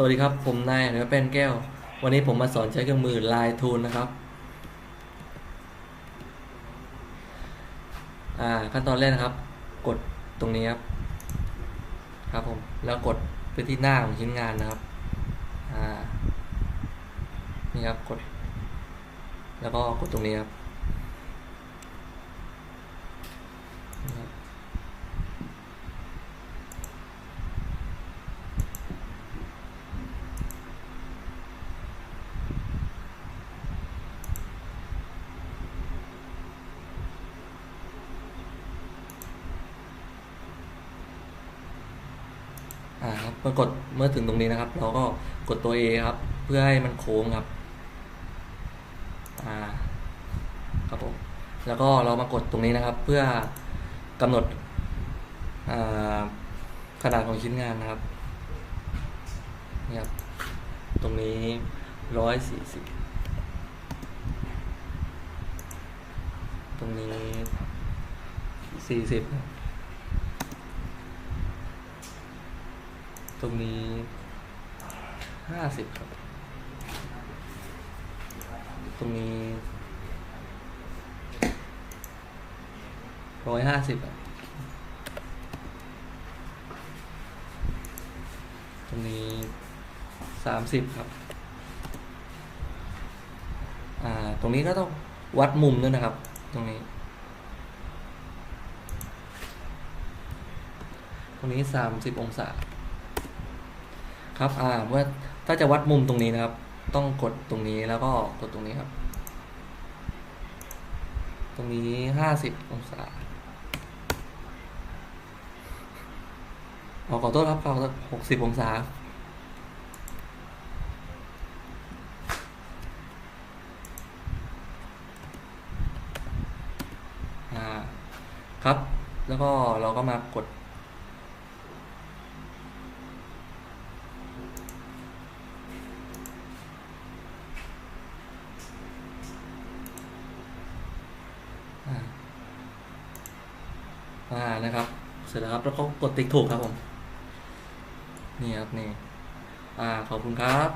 สวัสดีครับ ผมนายหรือเป็นแก้ว วันนี้ผมมาสอนใช้เครื่องมือลายทูนนะครับ อ่า ขั้นตอนแรกนะครับ กดตรงนี้ครับ ครับผม แล้วกดไปที่หน้าของชิ้นงานนะครับ อ่า นี่ครับ กด แล้วก็กดตรงนี้ครับ ครับเมื่อกดเมื่อถึงตรงนี้นะครับ เราก็กดตัว A ครับ เพื่อให้มันโค้งครับอ่าครับผมแล้วก็เรามากดตรงนี้นะครับ เพื่อกำหนดขนาดของชิ้นงานนะครับนี่ครับ ตรงนี้ร้อยสี่สิบตรงนี้สี่สิบ ตรงนี้ห้าสิบครับ ตรงนี้ร้อยห้าสิบตรงนี้สามสิบครับ อ่า ตรงนี้ก็ต้องวัดมุมด้วยนะครับ ตรงนี้ ตรงนี้สามสิบองศา ครับอ่าเมื่อถ้าจะวัดมุมตรงนี้นะครับ ต้องกดตรงนี้แล้วก็กดตรงนี้ครับ ตรงนี้ห้าสิบองศาเอาขอโทษครับขอหกสิบองศาครับ แล้วก็เราก็มากด อ่านะครับ เสร็จแล้วครับแล้วก็กดติ๊กถูกครับผม นี่ครับนี่ อ่าขอบคุณครับ